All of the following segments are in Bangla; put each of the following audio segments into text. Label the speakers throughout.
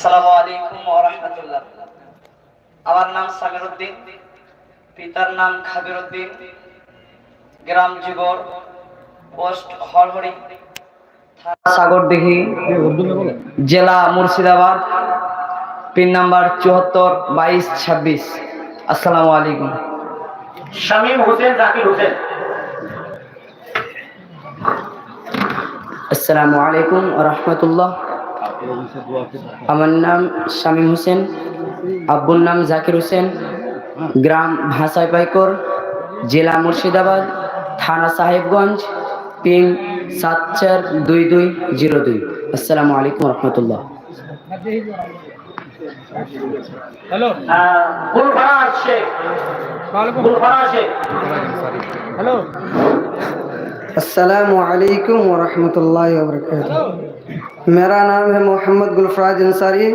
Speaker 1: আসসালামু আলাইকুম ওয়া রাহমাতুল্লাহ। আমার নাম সামির উদ্দিন পিতার নাম খাবির উদ্দিন গ্রাম যুগর পোস্ট হরহরি থানা সাগরদিঘি জেলা মুর্শিদাবাদ পিন নাম্বার চুয়াত্তর বাইশ ছাব্বিশ। আসসালামু আলাইকুম।
Speaker 2: শামীম হোসেন জাকির হোসেন।
Speaker 1: আসসালামু আলাইকুম রহমতুল্লাহ। আমার নাম শামীম হোসেন আব্বুর নাম জাকির হোসেন গ্রাম ভাষাই পাইকর জেলা মুর্শিদাবাদ থানা সাহেবগঞ্জ পিন সাত চার দুই দুই জিরো দুই। আসসালামু আলাইকুম রহমতুল্লাহ।
Speaker 3: হ্যালো। হ্যালো।
Speaker 4: अस्सलाम वालेकुम वबरकातुह मेरा नाम है मोहम्मद गुलफराज अंसारी।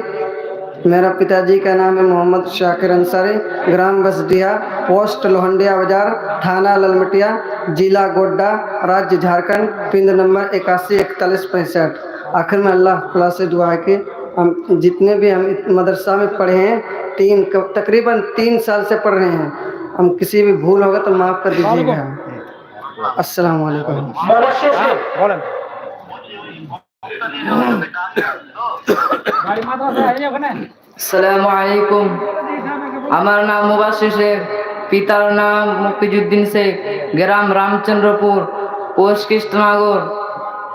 Speaker 4: मेरा पिताजी का नाम है मोहम्मद शाकिर अंसारी। ग्राम बसडिया पोस्ट लोहंडिया बाज़ार, थाना ललमटिया, जिला गोड्डा, राज्य झारखंड, पिन नंबर इक्यासी, इकतालीस, पैंसठ। आखिर में अल्लाह ताला से दुआ है कि हम जितने भी हम मदरसा में पढ़े हैं, तीन तकरीबन तीन साल से पढ़ रहे हैं। हम किसी भी भूल होगा तो माफ़ कर दीजिएगा।
Speaker 2: আসসালামু আলাইকুম।
Speaker 3: বলেন।
Speaker 1: আসসালামু আলাইকুম। আমার নাম মুবাসির শেখ পিতার নাম মুক্তিযুদ্দিন শেখ গ্রাম রামচন্দ্রপুর পোস্ট কৃষ্ণনগর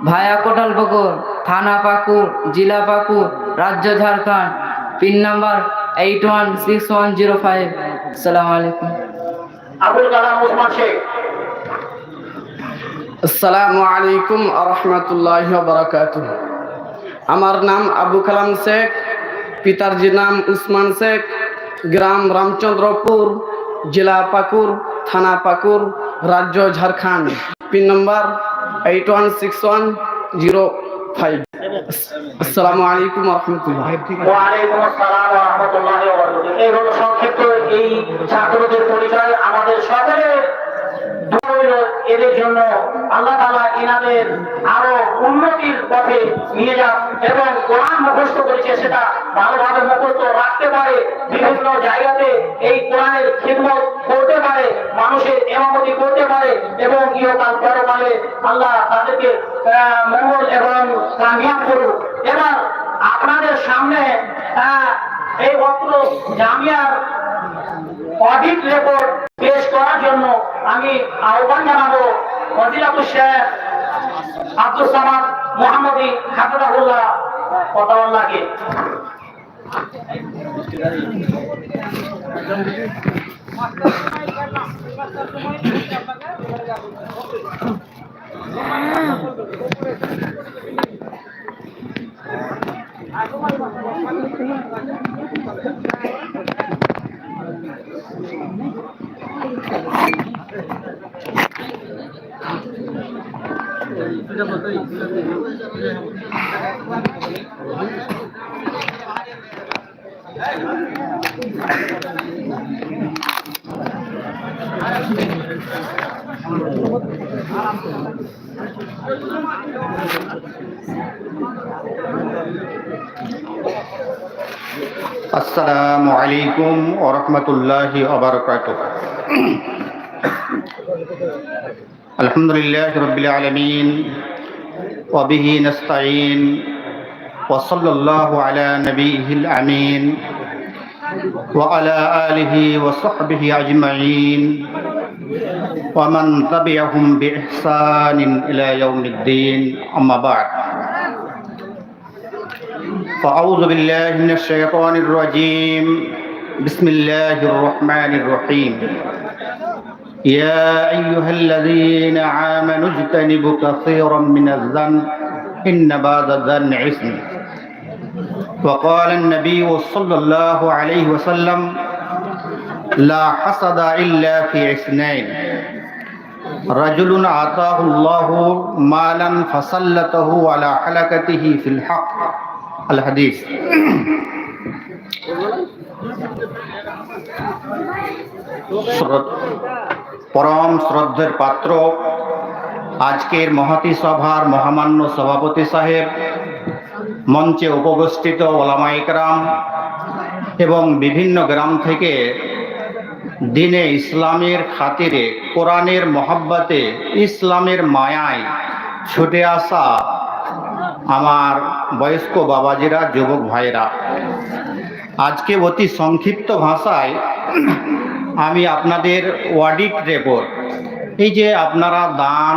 Speaker 1: ভায়া কোটালপুকুর থানা পাকুর জেলা পাকুর রাজ্য Jharkhand pin number eight one six one zero five. আসসালামু আলাইকুম।
Speaker 2: আবুল কালাম ওসমান শেখ।
Speaker 4: আসসালামু আলাইকুম রহমতুল্লাহ বরকাত আমার নাম আবু কালাম শেখ, পিতার নাম উসমান শেখ, গ্রাম রামচন্দ্রপুর, জেলা পাকুর, থানা পাকুর, রাজ্য Jharkhand. Pin number eight one six one zero five আসসালামু আলাইকুম রহমতুল্লাহ।
Speaker 2: আসসালাম এই হলো সংক্ষিপ্ত এই ছাত্রদের পরিচয়। আমাদের সকলের এদের জন্য আল্লাহ তাআলা এনাদের আরও উন্নতির পথে নিয়ে যান এবং কোরআন মুখস্থ করেছে সেটা ভালোভাবে মুখস্থ রাখতে পারে, বিভিন্ন জায়গাতে এই কোরআনের খিদমত করতে পারে, মানুষের এমামতি করতে পারে এবং ইহকাল পরকালে আল্লাহ তাদেরকে মঙ্গল এবং কামিয়াব করুক এবার আপনাদের সামনে এই অত্র জামিয়ার অডিট রেকর্ড পেশ করার জন্য আমি আহ্বান জানাব ফজিলাতুল শেখ আব্দুল সামাদ মোহাম্মদী হাফিজাহুল্লাহ ফতাউল্লাহকে Thank you.
Speaker 5: السلام عليكم ورحمة الله وبركاته. الحمد لله رب العالمين وبه نستعين وصلى الله على نبيه الأمين وعلى آله وصحبه أجمعين. ومن تبعهم بإحسان إلى يوم الدين أما بعد. فأعوذ بالله من الشيطان الرجيم. بسم الله الرحمن الرحيم. يا أيها الذين آمنوا اجتنبوا كثيرا من الظن إن بعض الظن عثم وقال النبي صلى الله عليه وسلم لا حسد إلا في اثنين رجل آتاه الله مالا فسلته على حلقته في الحق الحديث শ্রদ্ধ- পরম শ্রদ্ধের পাত্র আজকের মহাতি সভার মহামান্য সভাপতি সাহেব মঞ্চে উপস্থিত ওলামা ইকরাম এবং বিভিন্ন গ্রাম থেকে দিনে ইসলামের খাতিরে, কোরআনের মহাব্বাতে ইসলামের মায়ায় ছুটে আসা আমার বয়স্ক বাবাজিরা, যুবক ভাইরা আজকে অতি সংক্ষিপ্ত ভাষায় আমি আপনাদের অডিট রিপোর্ট এই যে আপনারা দান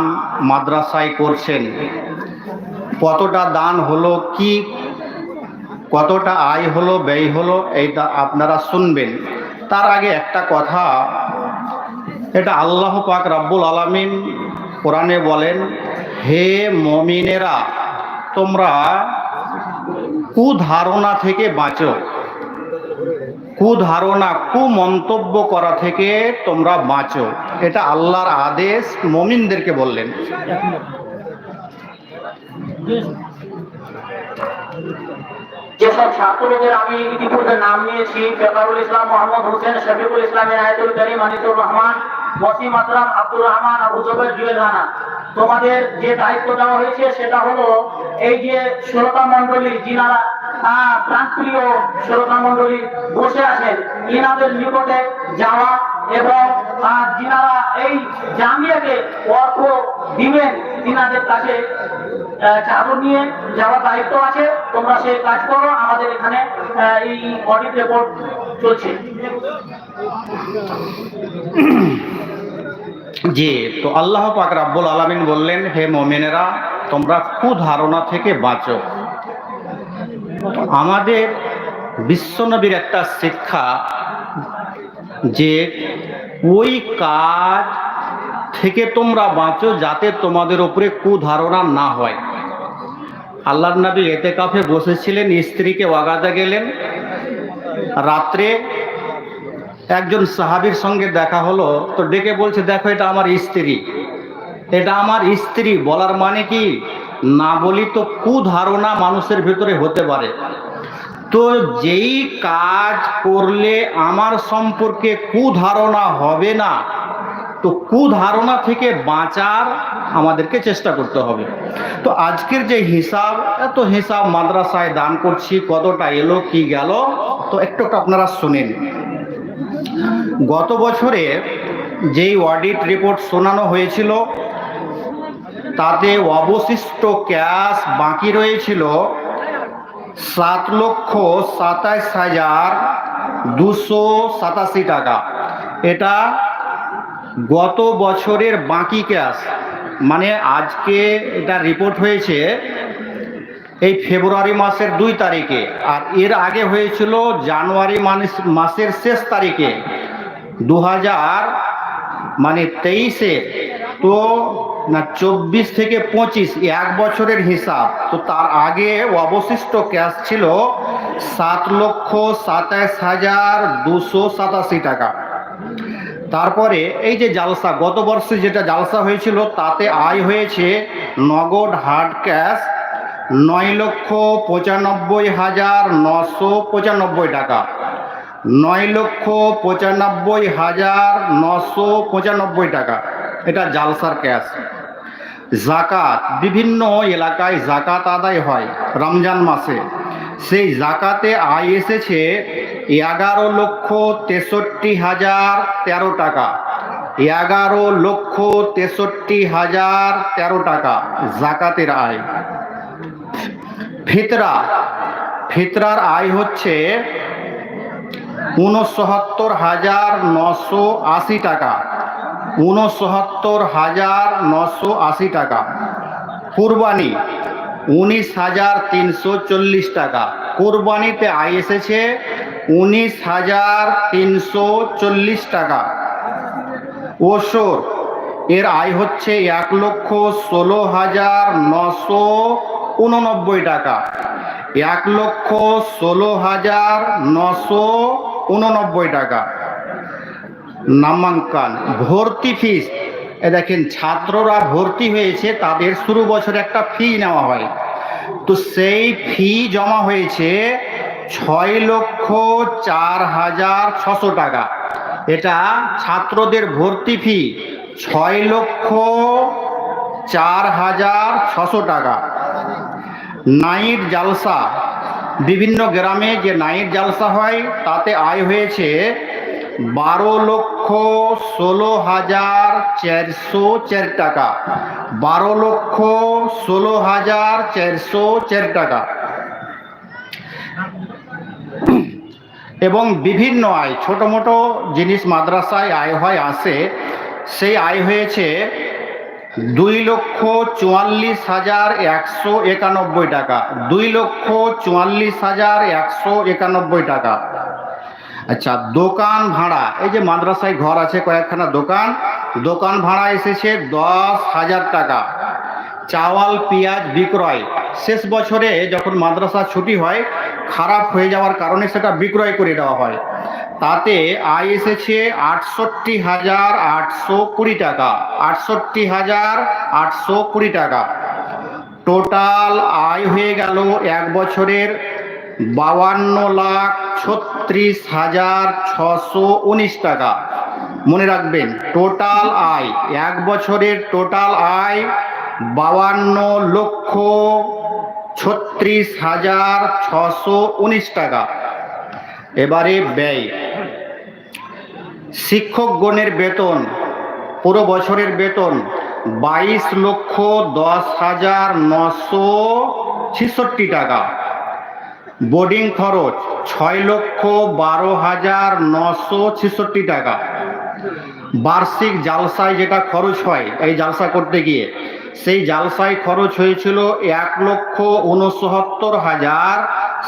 Speaker 5: মাদ্রাসায় করছেন, কতটা দান হলো, কি কতটা আয় হলো, ব্যয় হলো, এইটা আপনারা শুনবেন। তার আগে একটা কথা। এটা আল্লাহ পাক রাব্বুল আলামিন কোরআনে বলেন, হে মমিনেরা, তোমরা কুধারণা থেকে বাঁচো। কুধারণা, কুমন্তব্য করা থেকে তোমরা বাঁচো। এটা আল্লাহর আদেশ মমিনদেরকে বললেন।
Speaker 2: যেসব ছাত্রদের আমি ইতিপূর্বে নাম নিয়েছি ফেকারুল ইসলাম, মোহাম্মদ হোসেন, শফিকুল ইসলাম, এনায়তুল করিম, আনিসুর রহমান ওয়াসিম আকরাম, আব্দুর রহমান, আবু জবের জুয়েল রানা। তোমাদের যে দায়িত্ব দেওয়া হয়েছে, সেটা হলো এই যে শ্রোতা মন্ডলী যিনারা প্রাণপ্রিয় শ্রোতা মন্ডলী বসে আছেন, ইনাদের নিকটে যাওয়া এবং যিনারা এই জামিয়াকে অর্থ দিবেন তিনাদের কাছে চাদর নিয়ে যাওয়ার দায়িত্ব আছে। তোমরা সেই কাজ করো, আমাদের এখানে এই অডিট রিপোর্ট চলছে।
Speaker 5: জি, তো আল্লাহ পাক রাব্বুল আলামিন বললেন, হে মোমেনেরা, তোমরা কুধারণা থেকে বাঁচো। আমাদের বিশ্বনবীর একটা শিক্ষা যে, ওই কাজ থেকে তোমরা বাঁচো যাতে তোমাদের উপরে কুধারণা না হয়। আল্লাহর নবী এতে কাফে বসেছিলেন, স্ত্রীকে ওয়াগাতে গেলেন। রাত্রে একজন সাহাবীর সঙ্গে দেখা হলো, তো ডেকে বলছে, দেখো, এটা আমার স্ত্রী। এটা আমার স্ত্রী, বলার মানে কি? না বলি তো কুধারণা মানুষের ভেতরে হতে পারে। তো যেই কাজ করলে আমার সম্পর্কে কুধারণা হবে না তো কুধারণা থেকে বাঁচার আমাদেরকে চেষ্টা করতে হবে। তো আজকের যে হিসাব, এত হিসাব মাদ্রাসায় দান করছি, কতটা এলো, কি গেল, তো একটু আপনারা শুনেন। গত বছরে যেই অডিট রিপোর্ট শোনানো হয়েছিল, তাতে অবশিষ্ট ক্যাশ বাকি রয়েছিল সাত লক্ষ সাতাশ হাজার দুশো সাতাশি টাকা। এটা গত বছরের বাকি ক্যাশ মানে আজকে এটা রিপোর্ট হয়েছে এই ফেব্রুয়ারি মাসের দুই তারিখে, আর এর আগে হয়েছিল জানুয়ারি মাসের শেষ তারিখে দু হাজার মানে তেইশে, তো না চব্বিশ থেকে পঁচিশ এক বছরের হিসাব, তো তার আগে অবশিষ্ট ক্যাশ ছিল সাত লক্ষ সাতাশ হাজার দুশো সাতাশি টাকা। তারপরে এই যে জালসা, গত বর্ষে যেটা জালসা হয়েছিল, তাতে আয় হয়েছে নগদ হার্ড ক্যাশ নয় লক্ষ পঁচানব্বই হাজার নশো পঁচানব্বই টাকা। নয় লক্ষ পঁচানব্বই হাজার নশো পঁচানব্বই টাকা। এটা জালসার ক্যাশ। জাকাত, বিভিন্ন এলাকায় জাকাত আদায় হয় রমজান মাসে। সেই জাকাতে আয় এসেছে এগারো লক্ষ তেষট্টি হাজার তেরো টাকা। এগারো লক্ষ তেষট্টি হাজার তেরো টাকা জাকাতের আয়। ফিতরা, ফিতরার আয় হচ্ছে উনসত্তর হাজার নশো আশি টাকা। উনসত্তর হাজার নশো আশি টাকা। কুরবানি উনিশ হাজার তিনশো চল্লিশ টাকা। কুরবানিতে আয় এসেছে উনিশ হাজার তিনশো চল্লিশ টাকা। ওসর, এর আয় হচ্ছে এক লক্ষ ষোলো হাজার নশো উননব্বই টাকা। এক লক্ষ ষোলো হাজার নশো উননব্বই টাকা। নামাঙ্কন, ভর্তি ফিস দেখেন, ছাত্ররা ভর্তি হয়েছে, তাদের শুরু বছরে একটা ফি নেওয়া হয়। তো সেই ফি জমা হয়েছে ছয় লক্ষ চার হাজার ছশো টাকা। এটা ছাত্রদের ভর্তি ফি ছয় লক্ষ চার হাজার ছশো টাকা। নাইট জালসা, বিভিন্ন গ্রামে যে নাইট জালসা হয়, তাতে আয় হয়েছে বারো লক্ষ ষোলো হাজার চারশো চার টাকা। বারো লক্ষ ষোলো হাজার চারশো চার টাকা। এবং বিভিন্ন আয়, ছোট মোটো জিনিস মাদ্রাসায় আয় হয় আসে সেই আয় হয়েছে দুই লক্ষ চুয়াল্লিশ হাজার একশো একানব্বই টাকা। দুই লক্ষ চুয়াল্লিশ হাজার একশো একানব্বই টাকা। আচ্ছা দোকান ভাড়া। এই যে মাদ্রাসায় ঘর আছে, কয়েকখানা দোকান। দোকান ভাড়া এসেছে দশ হাজার টাকা। চাওয়াল, পেঁয়াজ বিক্রয়। শেষ বছরে যখন মাদ্রাসা ছুটি হয়, খারাপ হয়ে যাওয়ার কারণে সেটা বিক্রয় করে দেওয়া হয়। তাতে আয় এসেছে আটষট্টি হাজার আটশো কুড়ি টাকা। আটষট্টি হাজার আটশো কুড়ি টাকা। টোটাল আয় হয়ে গেল এক বছরের বাউান্ন লাখ ছত্রিশ হাজার ছশো উনিশ টাকা। মনে রাখবেন, টোটাল আয়, এক বছরের টোটাল আয় বাউান্ন লক্ষ ছত্রিশ হাজার ছশো উনিশ টাকা। এবারে ব্যয়। শিক্ষকগণের বেতন, পুরো বছরের বেতন বাইশ লক্ষ দশ হাজার নশো ছেষট্টি টাকা। বোর্ডিং খরচ ছয় লক্ষ বারো হাজার নশো ছেষট্টি টাকা। বার্ষিক জালসায় যেটা খরচ হয় এই জালসা করতে গিয়ে, সেই জালসায় খরচ হয়েছিল এক লক্ষ উনসত্তর হাজার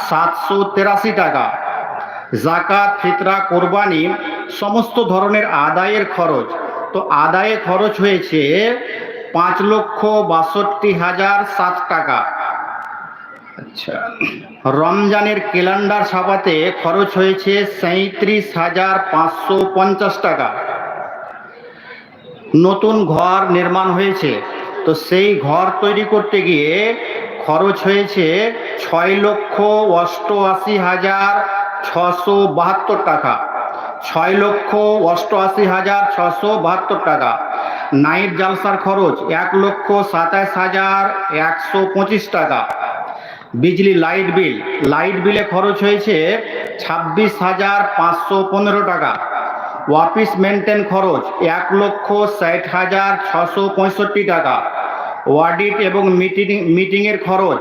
Speaker 5: সাতশো তেরাশি টাকা। জাকাত, ফিতরা, কোরবানি সমস্ত ধরনের আদায়ের খরচ। তো আদায়ে খরচ হয়েছে পাঁচ লক্ষ বাষট্টি হাজার সাত টাকা। আচ্ছা। রমজানের ক্যালেন্ডার ছাপাতে খরচ হয়েছে সাঁত্রিশ হাজার পাঁচশো পঞ্চাশ টাকা। নতুন ঘর নির্মাণ হয়েছে। তো সেই ঘর তৈরি করতে গিয়ে খরচ হয়েছে ছয় লক্ষ অষ্টআশি হাজার ছশো বাহাত্তর টাকা। ছয় লক্ষ অষ্টআশি হাজার ছশো বাহাত্তর টাকা। নাইট জালসার খরচ এক লক্ষ সাতাশ হাজার একশো পঁচিশ টাকা। বিজলি লাইট বিল লাইট বিলে খরচ হয়েছে ছাব্বিশ হাজার পাঁচশো পনেরো টাকা। অফিস মেনটেন খরচ এক লক্ষ ষাট হাজার ছশো পঁয়ষট্টি টাকা। অডিট এবং মিটিং মিটিংয়ের খরচ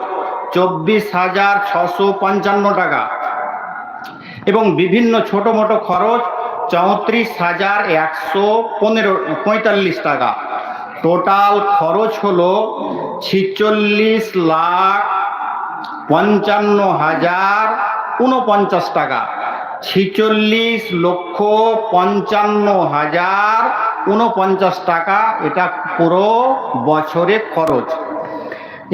Speaker 5: চব্বিশ হাজার ছশো পঞ্চান্ন টাকা। এবং বিভিন্ন ছোট মোটো খরচ চৌত্রিশ হাজার একশো পনেরো পঁয়তাল্লিশ টাকা। টোটাল খরচ হলো ছিচল্লিশ লাখ পঞ্চান্ন হাজার উনপঞ্চাশ টাকা। ছিচল্লিশ লক্ষ পঞ্চান্ন হাজার উনপঞ্চাশ টাকা এটা পুরো বছরে খরচ।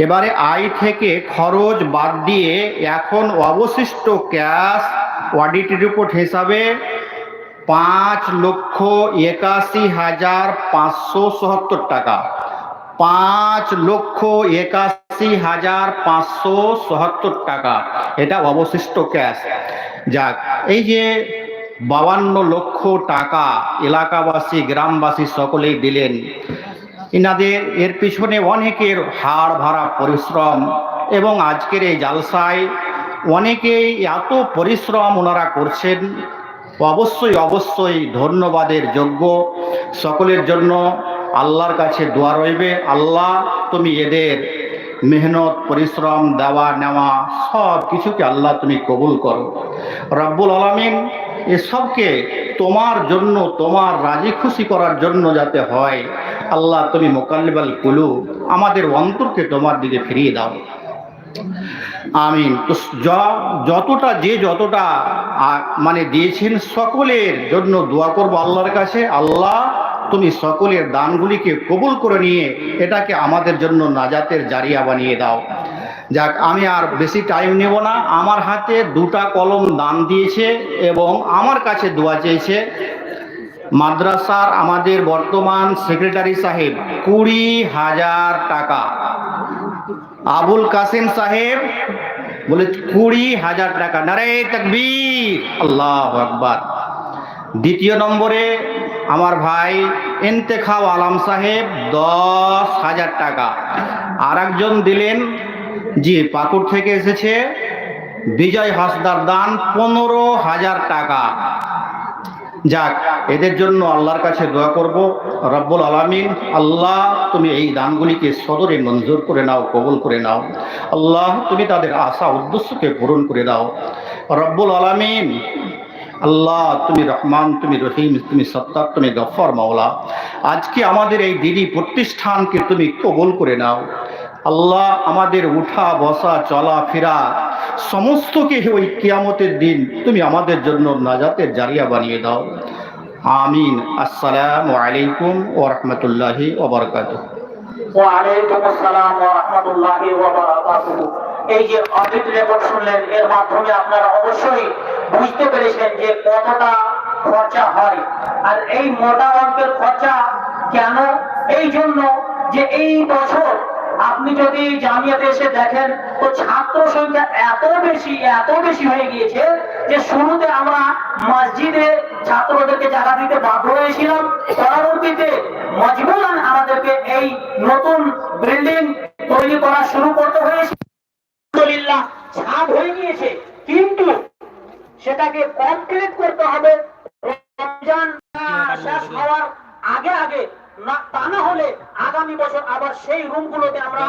Speaker 5: এবারে আয় থেকে খরচ বাদ দিয়ে এখন অবশিষ্ট ক্যাশ অডিট রিপোর্ট হিসাবে পাঁচ লক্ষ একাশি হাজার পাঁচশো সত্তর টাকা। পাঁচ লক্ষ একাশি হাজার পাঁচশো সত্তর টাকা। এটা অবশিষ্ট ক্যাশ। যাক, এই যে বাবান্ন লক্ষ টাকা এলাকাবাসী, গ্রামবাসী সকলেই দিলেন। ইনাদের, এর পিছনে অনেকের হাড় ভাড়া পরিশ্রম এবং আজকের এই জালসায় অনেকেই এত পরিশ্রম ওনারা করছেন। অবশ্যই অবশ্যই ধন্যবাদের যোগ্য। সকলের জন্য আল্লাহর কাছে দোয়া রইবে, আল্লাহ তুমি এদের মেহনত, পরিশ্রম, দেওয়া, নেওয়া সব কিছুকে আল্লাহ তুমি কবুল করো। রব্বুল আলমিন এসবকে তোমার জন্য, তোমার রাজি খুশি করার জন্য যাতে হয়, আল্লাহ তুমি মোকাল্লিবাল কুলু আমাদের অন্তরকে তোমার দিকে ফিরিয়ে দাও। আমিন। তো যতটা যে যতটা মানে দিয়েছেন সকলের জন্য দোয়া করব আল্লাহর কাছে, আল্লাহ তুমি সকলের দানগুলিকে কবুল করে নিয়ে এটাকে আমাদের জন্য নাজাতের জারিয়া বানিয়ে দাও। যাক, আমি আর বেশি টাইম নেব না। আমার হাতে দুটা কলম দান দিয়েছে এবং আমার কাছে দোয়া চেয়েছে। মাদ্রাসার আমাদের বর্তমান সেক্রেটারি সাহেব, কুড়ি হাজার টাকা। আবুল কাসিম সাহেব বলে, কুড়ি হাজার টাকা। নারে তকবীর। আল্লাহ আকবার। দ্বিতীয় নম্বরে আমার ভাই এন্তেখাও আলাম সাহেব দশ হাজার টাকা। আর একজন দিলেন, জি, পাকুড় থেকে এসেছে, বিজয় হাসদার দান পনেরো হাজার টাকা। যাক, এদের জন্য আল্লাহর কাছে দোয়া করব। রব্বুল আলামিন, আল্লাহ, তুমি এই দানগুলিকে সদরে মঞ্জুর করে নাও, কবুল করে নাও। আল্লাহ, তুমি তাদের আশা, উদ্দেশ্যকে পূরণ করে দাও। রব্বুল আলামিন আল্লাহ, তুমি রহমান, তুমি রহিম, তুমি সত্তার, তুমি গফর মাওলা। আজকে আমাদের এই দিদি প্রতিষ্ঠানকে তুমি কবুল করে নাও। আল্লাহ আমাদের উঠা, বসা, চলা, ফেরা সমস্তকে ওই কিয়ামতের দিন তুমি আমাদের জন্য নাজাতের জারিয়া বানিয়ে দাও। আমিন। আসসালামু আলাইকুম ওয়া রাহমাতুল্লাহি ওয়া বারাকাতুহু।
Speaker 2: ওয়ালাইকুম আসসালাম ওয়া রাহমাতুল্লাহি ওয়া বারাকাতুহু। এই যে অডিট রেকর্ড শুনলেন, এর মাধ্যমে আপনারা অবশ্যই বুঝতে পেরেছেন যে কতটা খরচা হয়। আর এই মোটা অঙ্কের খরচা কেন? এই জন্য যে এই বছর আপনি যদি জামিয়াতে এসে দেখেন, তো ছাত্র সংখ্যা এত বেশি এত বেশি হয়ে গিয়েছে যে শুরুতে আমরা মসজিদে ছাত্রদেরকে জায়গা দিতে বাধ্য হয়েছিলাম। পরবর্তীতে মজবুরান আমাদেরকে এই নতুন বিল্ডিং তৈরি করা শুরু করতে হয়েছে। আলহামদুলিল্লাহ, ছাদ হয়ে গিয়েছে। কিন্তু সেটাকে কমপ্লিট করতে হবে। রমজান শেষ হওয়ার আগে আগে তা না হলে আগামী বছর আবার সেই রুমগুলোতে আমরা